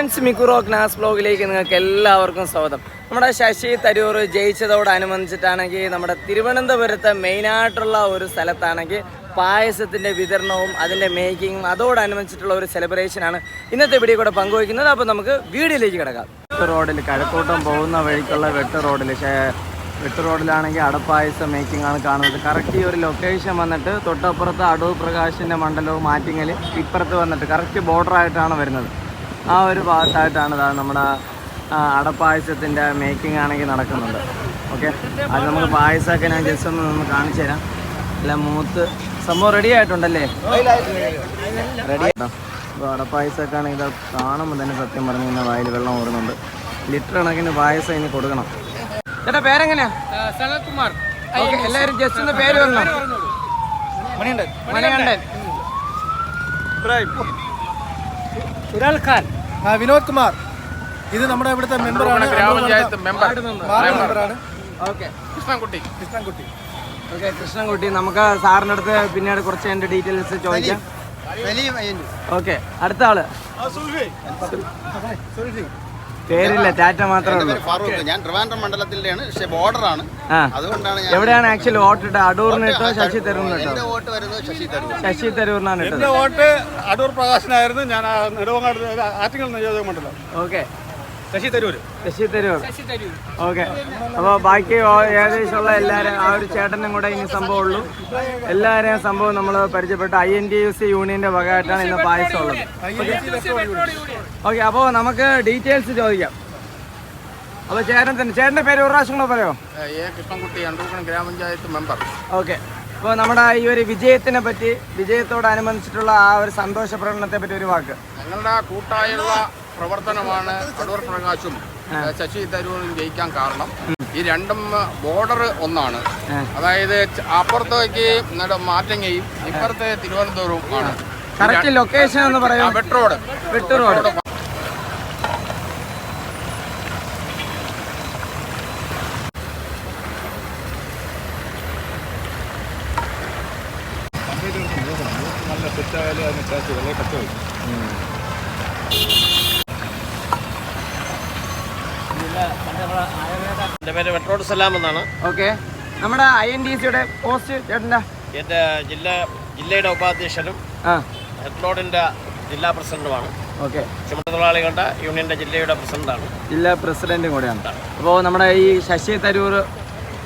Friends മിക്കുറോ class ബ്ലോഗിലേക്ക് നിങ്ങൾക്ക് എല്ലാവർക്കും സ്വാഗതം. നമ്മുടെ ശശി തരൂർ ജയിച്ചതോടനുബന്ധിച്ചിട്ടാണെങ്കിൽ നമ്മുടെ തിരുവനന്തപുരത്ത് മെയിനായിട്ടുള്ള ഒരു സ്ഥലത്താണെങ്കിൽ പായസത്തിന്റെ വിതരണവും അതിന്റെ മേക്കിങ്ങും അതോടനുബന്ധിച്ചിട്ടുള്ള ഒരു സെലിബ്രേഷനാണ് ഇന്നത്തെ വീഡിയോ കൂടെ പങ്കുവയ്ക്കുന്നത്. അപ്പോൾ നമുക്ക് വീഡിയോയിലേക്ക് കിടക്കാം. റോഡിൽ കഴക്കൂട്ടം പോകുന്ന വഴിക്കുള്ള വെട്ട് റോഡിൽ വെട്ട് റോഡിലാണെങ്കിൽ അടപ്പായസം മേക്കിംഗ് ആണ് കാണുന്നത്. കറക്റ്റ് ഈ ഒരു ലൊക്കേഷൻ വന്നിട്ട് തൊട്ടപ്പുറത്ത് അടൂർ പ്രകാശിന്റെ മണ്ഡലവും മാറ്റിങ്ങൽ ഇപ്പുറത്ത് വന്നിട്ട് കറക്റ്റ് ബോർഡറായിട്ടാണ് വരുന്നത്. ആ ഒരു ഭാഗത്തായിട്ടാണ് ഇതാ നമ്മുടെ അടപ്പായസത്തിന്റെ മേക്കിംഗ് ആണെങ്കിൽ നടക്കുന്നുണ്ട്. ഓക്കെ അത് നമുക്ക് പായസമൊക്കെ ഞാൻ ജസ്റ്റ് ഒന്ന് ഒന്ന് കാണിച്ചു തരാം. അല്ല മൂത്ത് സംഭവം റെഡി ആയിട്ടുണ്ടല്ലേ? റെഡി ആയിട്ടോ? അപ്പോൾ അടപ്പായസമൊക്കെ ആണെങ്കിൽ ഇത് കാണുമ്പോൾ തന്നെ സത്യം പറഞ്ഞു കഴിഞ്ഞാൽ വായിൽ വെള്ളം ഓടുന്നുണ്ട് ലിറ്റർ കണക്കിന് പായസം ഇനി കൊടുക്കണം. ചേട്ടാ പേരെങ്ങനെയാ? സനൽകുമാർ. എല്ലാവരും ജസ്റ്റ് ഒന്ന് പേര് പറഞ്ഞു. മണിയുണ്ട് മണികണ്ഠൻ. സുരാൽ ഖാൻ. വിനോദ് കുമാർ. ഇത് നമ്മുടെ ഇവിടുത്തെ മെമ്പറാണ് ഗ്രാമപഞ്ചായത്ത് മെമ്പർ മെമ്പറാണ് ഓക്കെ. കൃഷ്ണൻകുട്ടി. കൃഷ്ണൻകുട്ടി. ഓക്കെ കൃഷ്ണൻകുട്ടി നമുക്ക് സാറിന്റെ അടുത്ത് പിന്നീട് കുറച്ച് എന്റെ ഡീറ്റെയിൽസ് ചോദിക്കാം. ഓക്കെ അടുത്ത ആൾ. പേരില്ല ടാറ്റ മാത്രമേ ഫാറൂഖ്. ഞാൻ ട്രിവാൻഡ്രം മണ്ഡലത്തിന്റെയാണ് പക്ഷേ ബോർഡറാണ്. അതുകൊണ്ടാണ് ഞാൻ എവിടെയാണ് ആക്ച്വലി വോട്ട് ഇട്ടത്? അടൂറിന് ഇട്ടോ ശശി തരൂറിന് ഇട്ടോ? എന്റെ വോട്ട് വരുന്നത് ശശി തരൂർ. ശശി തരൂറിനാണ് ഇട്ടത്. എന്റെ വോട്ട് അടൂർ പ്രകാശനായിരുന്നു. ഞാൻ നെടുവങ്ങാട് ആറ്റിങ്ങൽ നിയോജക മണ്ഡലം. ഓക്കെ. ശശി തരൂര് ശശി തരൂർ ഓക്കെ. അപ്പോൾ ബാക്കി ഏകദേശമുള്ള എല്ലാവരും ആ ഒരു ചേട്ടനും കൂടെ ഇനി സംഭവമുള്ളൂ. എല്ലാവരെയും സംഭവം നമ്മൾ പരിചയപ്പെട്ട I N T U C യൂണിയന്റെ വകയായിട്ടാണ് ഇന്ന് പായസം ഉള്ളത് ഓക്കെ അപ്പോൾ നമുക്ക് ഡീറ്റെയിൽസ് ചോദിക്കാം. അപ്പോൾ ചേട്ടൻ തന്നെ ചേട്ടന്റെ പേര് ഒരു പ്രാവശ്യം കൂടെ പറയോ? എ കൃഷ്ണൻകുട്ടി അണ്ടൂർക്കൺ ഗ്രാമപഞ്ചായത്ത് മെമ്പർ. ഓക്കെ. അപ്പോൾ നമ്മുടെ ഈ ഒരു വിജയത്തിനെ പറ്റി വിജയത്തോടനുബന്ധിച്ചിട്ടുള്ള ആ ഒരു സന്തോഷ പ്രകടനത്തെ പറ്റി ഒരു വാക്ക്. ഞങ്ങളുടെ കൂട്ടായുള്ള പ്രവർത്തനമാണ് അടൂർ പ്രകാശും ശശി തരൂരും ജയിക്കാൻ കാരണം. ഈ രണ്ടും ബോർഡർ ഒന്നാണ്. അതായത് അപ്പുറത്തേക്ക് നട മാറ്റങ്ങയും ഇപ്പുറത്തെ തിരുവനന്തപുരവും ആണ്. കറക്റ്റ് ലൊക്കേഷൻ എന്ന് പറയാം വെട്ടറോഡ് വെട്ടറോഡ് വെട്ട് റോഡ് നല്ല സെറ്റായാലും അതിന് കാശ് വളരെ കച്ചവടം എന്റെ പേര് വെട്ടോട് സലാം എന്നാണ്. ഓക്കെ. നമ്മുടെ ഐ എൻ ഡി സിയുടെ പോസ്റ്റ് ചേട്ടന്റെ? എന്റെ ജില്ല ജില്ലയുടെ ഉപാധ്യക്ഷനും വെട്ടോടിന്റെ ഹെഡ്ലോഡിന്റെ ജില്ലാ പ്രസിഡന്റുമാണ്. ഓക്കെ. ചുമട്ടുതൊഴിലാളികളുടെ യൂണിയന്റെ ജില്ലയുടെ പ്രസിഡന്റാണ്. ജില്ലാ പ്രസിഡന്റും കൂടെയാണ്. അപ്പോൾ നമ്മുടെ ഈ ശശി തരൂർ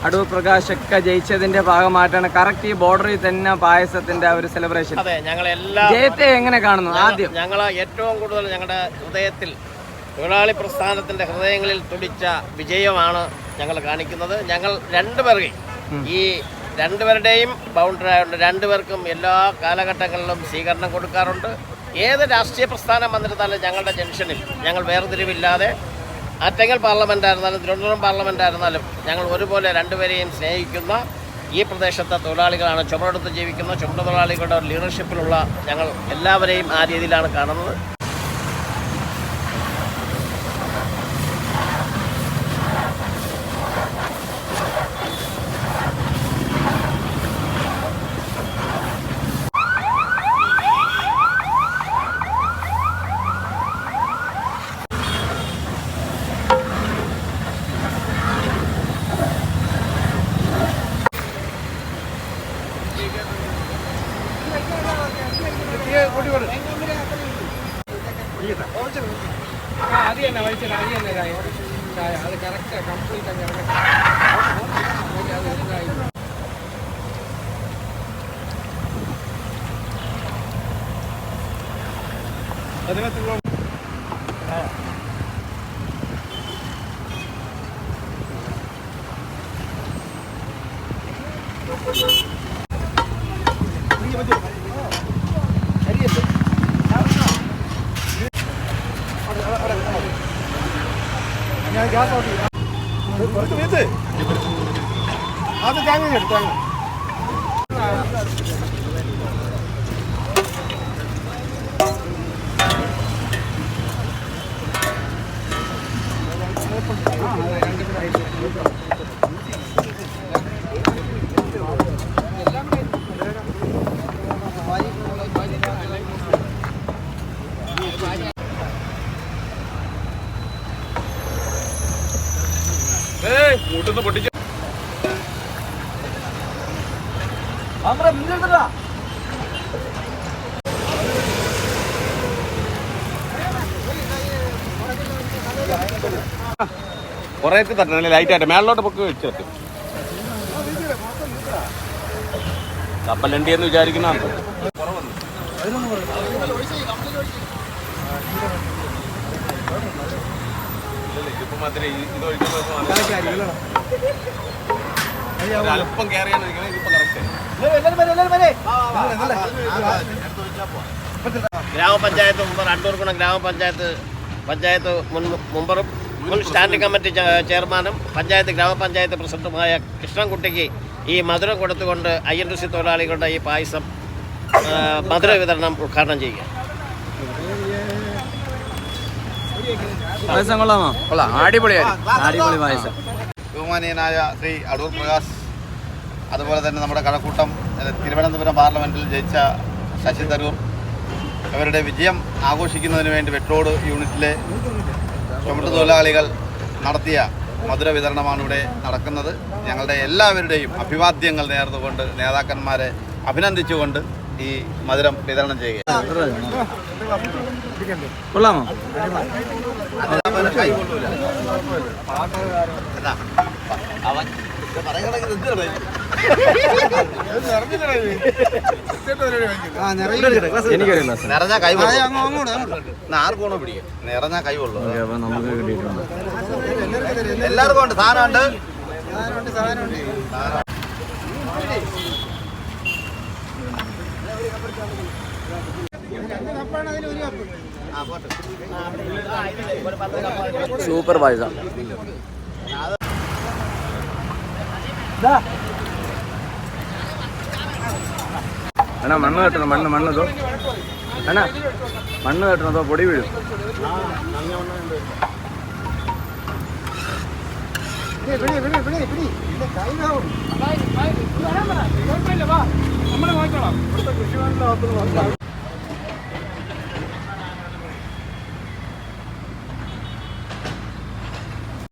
അടൂർ പ്രകാശ് ഒക്കെ ജയിച്ചതിന്റെ ഭാഗമായിട്ടാണ് കറക്റ്റ് ഈ ബോർഡറിൽ തന്നെ പായസത്തിന്റെ ഒരു സെലിബ്രേഷൻ അതെ ഞങ്ങൾ എല്ലാ ജയത്തെ എങ്ങനെ കാണുന്നു ആദ്യം? ഞങ്ങൾ ഏറ്റവും കൂടുതൽ ഞങ്ങളുടെ ഹൃദയത്തിൽ തൊഴിലാളി പ്രസ്ഥാനത്തിന്റെ ഹൃദയങ്ങളിൽ തുടിച്ച വിജയമാണ് ഞങ്ങൾ കാണിക്കുന്നത്. ഞങ്ങൾ രണ്ടുപേർക്കും ഈ രണ്ടുപേരുടെയും ബൗണ്ടറി ആയതുകൊണ്ട് രണ്ടുപേർക്കും എല്ലാ കാലഘട്ടങ്ങളിലും സ്വീകരണം കൊടുക്കാറുണ്ട്. ഏത് രാഷ്ട്രീയ പ്രസ്ഥാനം വന്നിരുന്നാലും ഞങ്ങളുടെ ജംഗ്ഷനിൽ ഞങ്ങൾ വേർതിരിവില്ലാതെ ആറ്റങ്ങൽ പാർലമെന്റ് ആയിരുന്നാലും തിരുവനന്തപുരം പാർലമെന്റ് ആയിരുന്നാലും ഞങ്ങൾ ഒരുപോലെ രണ്ടുപേരെയും സ്നേഹിക്കുന്ന ഈ പ്രദേശത്തെ തൊഴിലാളികളാണ്. ചുമടെടുത്ത് ജീവിക്കുന്ന ചുമട തൊഴിലാളികളുടെ ലീഡർഷിപ്പിലുള്ള ഞങ്ങൾ എല്ലാവരെയും ആ രീതിയിലാണ് കാണുന്നത്. അത് തന്നെ വലിച്ചത് അത് തന്നെ ചായ. ചായ അത് കറക്റ്റ് കംപ്ലീറ്റ് അങ്ങ് ഇറങ്ങി അത് ഇതായി. അതിനകത്തുള്ള ഞാൻ ഗ്യാസ് ഓഫ് ചെയ്യാം. കുറച്ച് വീത്ത് അത് തേങ്ങ എടുത്ത് കുറേ തട്ടണം ലൈറ്റായിട്ട് മേളിലോട്ട് പൊക്കി വെച്ചിട്ട് കപ്പലണ്ടി എന്ന് വിചാരിക്കുന്ന അല്പം ഗ്രാമപഞ്ചായത്ത് മെമ്പർ അണ്ടൂർകുണം ഗ്രാമപഞ്ചായത്ത് പഞ്ചായത്ത് മുൻ മുമ്പറും മുൻ സ്റ്റാൻഡിംഗ് കമ്മിറ്റി ചെയർമാനും പഞ്ചായത്ത് ഗ്രാമപഞ്ചായത്ത് പ്രസിഡന്റുമായ കൃഷ്ണൻകുട്ടിക്ക് ഈ മധുര കൊടുത്തുകൊണ്ട് ഐ എൻ ടി സി തൊഴിലാളികളുടെ ഈ പായസം മധുര വിതരണം ഉദ്ഘാടനം ചെയ്യുക. പായസം കൊള്ളാമോ? കൊള്ളാം. അടിപൊളിയായിരുന്നു അടിപൊളി പായസം. ബഹുമാനീയനായ ശ്രീ അടൂർ പ്രകാശ് അതുപോലെ തന്നെ നമ്മുടെ കഴക്കൂട്ടം തിരുവനന്തപുരം പാർലമെന്റിൽ ജയിച്ച ശശി തരൂർ അവരുടെ വിജയം ആഘോഷിക്കുന്നതിന് വേണ്ടി വെട്ടോട് യൂണിറ്റിലെ ചുമട്ട് തൊഴിലാളികൾ നടത്തിയ മധുര വിതരണമാണ് ഇവിടെ നടക്കുന്നത്. ഞങ്ങളുടെ എല്ലാവരുടെയും അഭിവാദ്യങ്ങൾ നേർന്നുകൊണ്ട് നേതാക്കന്മാരെ അഭിനന്ദിച്ചുകൊണ്ട് ഈ മധുരം വിതരണം ചെയ്യുക. കൊള്ളാമോ? അവൻ നിറഞ്ഞ കൈ ആർക്കോണോ പിടിക്കും നിറഞ്ഞ കൈ കൊള്ളു. അപ്പൊ നമുക്ക് കിട്ടിയിട്ടുണ്ട്. എല്ലാവർക്കും ഉണ്ട് സാധനമുണ്ട്. സൂപ്പർ പായസ അണ്ണാ മണ്ണ് കെട്ടണം മണ്ണ് മണ്ണ് ഇതോ അണ്ണാ മണ്ണ് കെട്ടണം അതോ പൊടി വീഴും. നമ്മളെ വാങ്ങിക്കോളാം ഇവിടുത്തെ കൃഷിഭവനിലെ